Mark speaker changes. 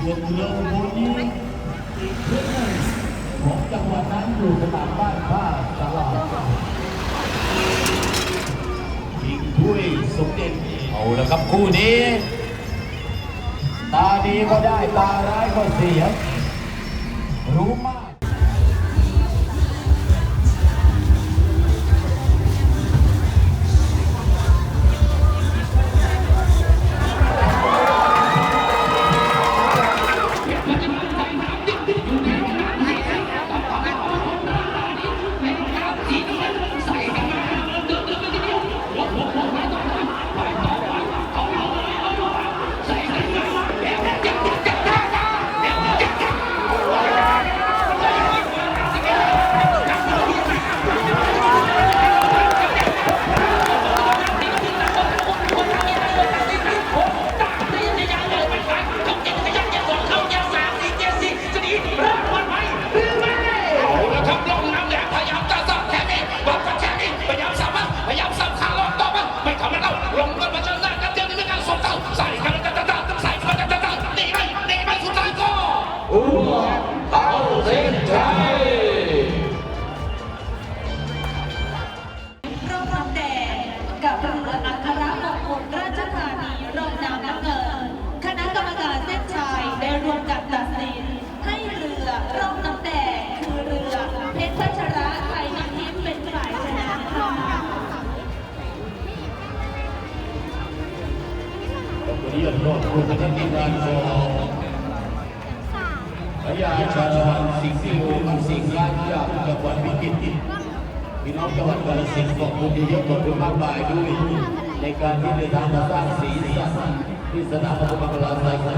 Speaker 1: ส่วนเรืออุบลนี้อีกเพื่อนหนึ่งของจังหวัดนั้นอยู่สนามบ้านท่าตลาดยิงถ้วยสมเด็จ
Speaker 2: เอาละครับคู่นี้
Speaker 1: ตาดีก็ได้ ตาร้ายก็เสีย รู้มาก
Speaker 3: Thank you. อู้เอาเส้นชัย
Speaker 4: ร่มน้ำแดงกับเรืออัครมงคลราชธานีร่มน้ำน้ำเงิน คณะกรรมการเส้นชัยได้รวมกันตัดสิน ให้เรือร่มน้ำแดงคือเรือเพชรพัชระไทยน้ำทิพย์เป็นฝ่ายชนะค่ะ
Speaker 1: วันนี้ขอบคุณท่านทีมงานของ พยาชาวันสิงห์สิโอสิงห์ร้านจากจังหวัดพิจิตรพี่น้องจังหวัดกาฬสินธุ์ขอบคุณเยอะขอบคุณมากมายด้วยในการที่เดินทางมาสร้างสีสันที่สนามพระบรมราชาของเรา